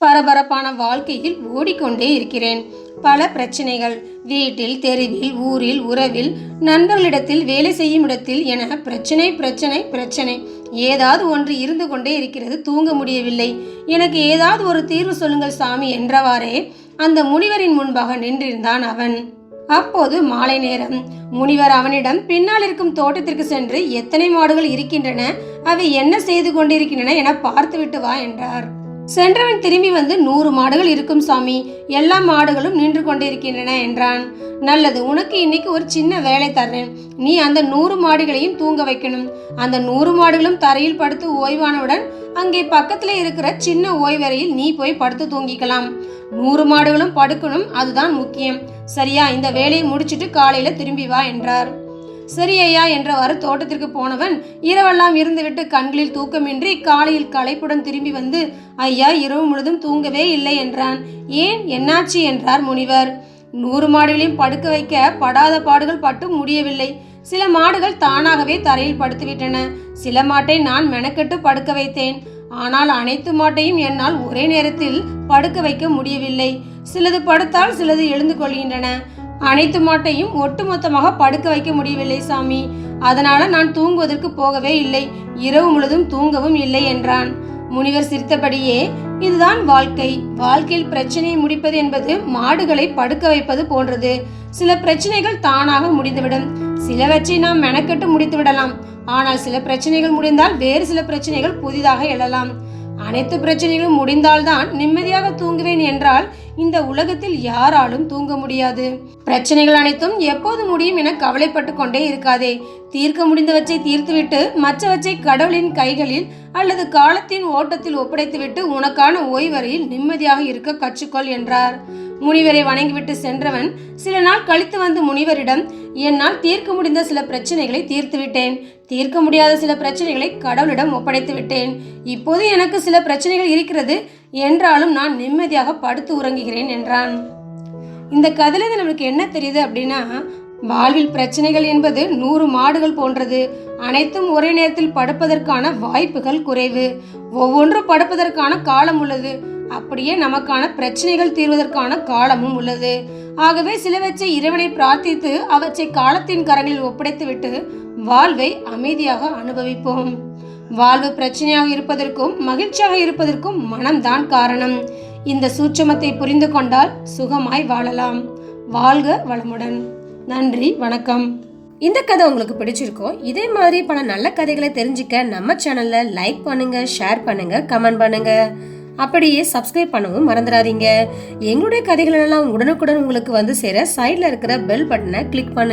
பரபரப்பான வாழ்க்கையில் ஓடிக்கொண்டே இருக்கிறேன். பல பிரச்சனைகள் வீட்டில் தெருவில் ஊரில் உறவில் நண்பர்களிடத்தில் வேலை செய்யும் இடத்தில் என பிரச்சனை பிரச்சனை பிரச்சனை. ஏதாவது ஒன்று இருந்து கொண்டே இருக்கிறது தூங்க முடியவில்லை. எனக்கு ஏதாவது ஒரு தீர்வு சொல்லுங்கள் சாமி என்றவாறே அந்த முனிவரின் முன்பாக நின்றிருந்தான் அவன். அப்போது மாலை நேரம். முனிவர் அவனிடம் பின்னால் இருக்கும் தோட்டத்திற்கு சென்று எத்தனை மாடுகள் இருக்கின்றன? அவை என்ன செய்து கொண்டிருக்கின்றன என பார்த்துவிட்டு வா என்றார். சென்றவன் திரும்பி வந்து நூறு மாடுகள் இருக்கும் சாமி எல்லா மாடுகளும் நின்று கொண்டிருக்கின்றன என்றான். நல்லது உனக்கு இன்னைக்கு ஒரு சின்ன வேலை தர்றேன். நீ அந்த நூறு மாடுகளையும் தூங்க வைக்கணும். அந்த நூறு மாடுகளும் தரையில் படுத்து ஓய்வானவுடன் அங்கே பக்கத்துல இருக்கிற சின்ன ஓய்வறையில் நீ போய் படுத்து தூங்கிக்கலாம். நூறு மாடுகளும் படுக்கணும் அதுதான் முக்கியம். சரியா இந்த வேலையை முடிச்சிட்டு காலையில திரும்பி வா என்றார். சரி ஐயா என்றவாறு தோட்டத்திற்கு போனவன் இரவெல்லாம் இருந்துவிட்டு கண்களில் தூக்கமின்றி காலையில் களைப்புடன் திரும்பி வந்து ஐயா இரவு முழுதும் தூங்கவே இல்லை என்றான். ஏன்? என்னாச்சு? என்றார் முனிவர். நூறு மாடுகளையும் படுக்க வைக்க படாத பாடுகள் பட்டு முடியவில்லை. சில மாடுகள் தானாகவே தரையில் படுத்துவிட்டன. சில மாட்டை நான் மெனக்கெட்டு படுக்க வைத்தேன். ஆனால் அனைத்து மாட்டையும் என்னால் ஒரே நேரத்தில் படுக்க வைக்க முடியவில்லை. சிலது படுத்தால் சிலது எழுந்து கொள்கின்றன. அனைத்து மாட்டையும் ஒட்டுமொத்தமாக படுக்க வைக்க முடியவில்லை சாமி. அதனால நான் தூங்குவதற்கு போகவே இல்லை. இரவு முழுதும் தூங்கவும் இல்லை என்றான். முனிவர் சிரித்தபடியே இதுதான் வாழ்க்கை. வாழ்க்கையில் பிரச்சனையை முடிப்பது என்பது மாடுகளை படுக்க வைப்பது போன்றது. சில பிரச்சனைகள் தானாக முடிந்துவிடும். சிலவற்றை நாம் மெனக்கெட்டு முடித்து விடலாம் ஆனால் சில பிரச்சனைகள் முடிந்தால் வேறு சில பிரச்சனைகள் புதிதாக எழலாம். அனைத்து பிரச்சனைகளும் முடிந்தால்தான் நிம்மதியாக தூங்குவேன் என்றால் இந்த உலகத்தில் யாராலும் தூங்க முடியாது. பிரச்சனைகள் அனைத்தும் எப்போது முடியும் என கவலைப்பட்டு கொண்டே இருக்காதே. தீர்க்க முடிந்தவற்றை தீர்த்துவிட்டு மற்றவற்றை கடவுளின் கைகளில் அல்லது காலத்தின் ஓட்டத்தில் ஒப்படைத்துவிட்டு உனக்கான ஓய்வறையில் நிம்மதியாக இருக்க கற்றுக்கொள் என்றார். முனிவரை வணங்கிவிட்டு சென்றவன் சில நாள் கழித்து வந்து முனிவரிடம் என்னால் தீர்க்க முடிந்த சில பிரச்சனைகளை தீர்த்து விட்டேன் தீர்க்க முடியாத சில பிரச்சனைகளை கடவுளிடம் ஒப்படைத்து விட்டேன் இப்போது எனக்கு சில பிரச்சனைகள் இருக்கிறது. என்றாலும் நான் நிம்மதியாக படுத்து உறங்குகிறேன் என்றான். இந்த கதையில நம்மளுக்கு என்ன தெரியுது அப்படின்னா வாழ்வில் பிரச்சனைகள் என்பது நூறு மாடுகள் போன்றது. அனைத்தும் ஒரே நேரத்தில் படுப்பதற்கான வாய்ப்புகள் குறைவு. ஒவ்வொன்றும் படுப்பதற்கான காலம் உள்ளது. அப்படியே நமக்கான பிரச்சனைகள் தீர்வதற்கான காலமும் உள்ளது. ஆகவே சிலவற்றை இறைவனை பிரார்த்தித்து அவற்றை காலத்தின் கரங்களில் ஒப்படைத்துவிட்டு வாழ்வை அமைதியாக அனுபவிப்போம். வாழ்வு பிரச்சனையாக இருப்பதற்கும் மகிழ்ச்சியாக இருப்பதற்கும் மனம்தான் காரணம். இந்த சூட்சமத்தை புரிந்து கொண்டால் சுகமாய் வாழலாம். வாழ்க வளமுடன். நன்றி வணக்கம். இந்த கதை உங்களுக்கு பிடிச்சிருக்கோம் இதே மாதிரி பல நல்ல கதைகளை தெரிஞ்சுக்க நம்ம சேனல்ல லைக் பண்ணுங்க ஷேர் பண்ணுங்க கமெண்ட் பண்ணுங்க. அப்படியே சப்ஸ்கிரைப் பண்ணவும் மறந்துடாதீங்க. எங்களுடைய கதைகள் எல்லாம் உடனுக்குடன் உங்களுக்கு வந்து சேர சைடில் இருக்கிற பெல் பட்டனை கிளிக் பண்ணுங்க.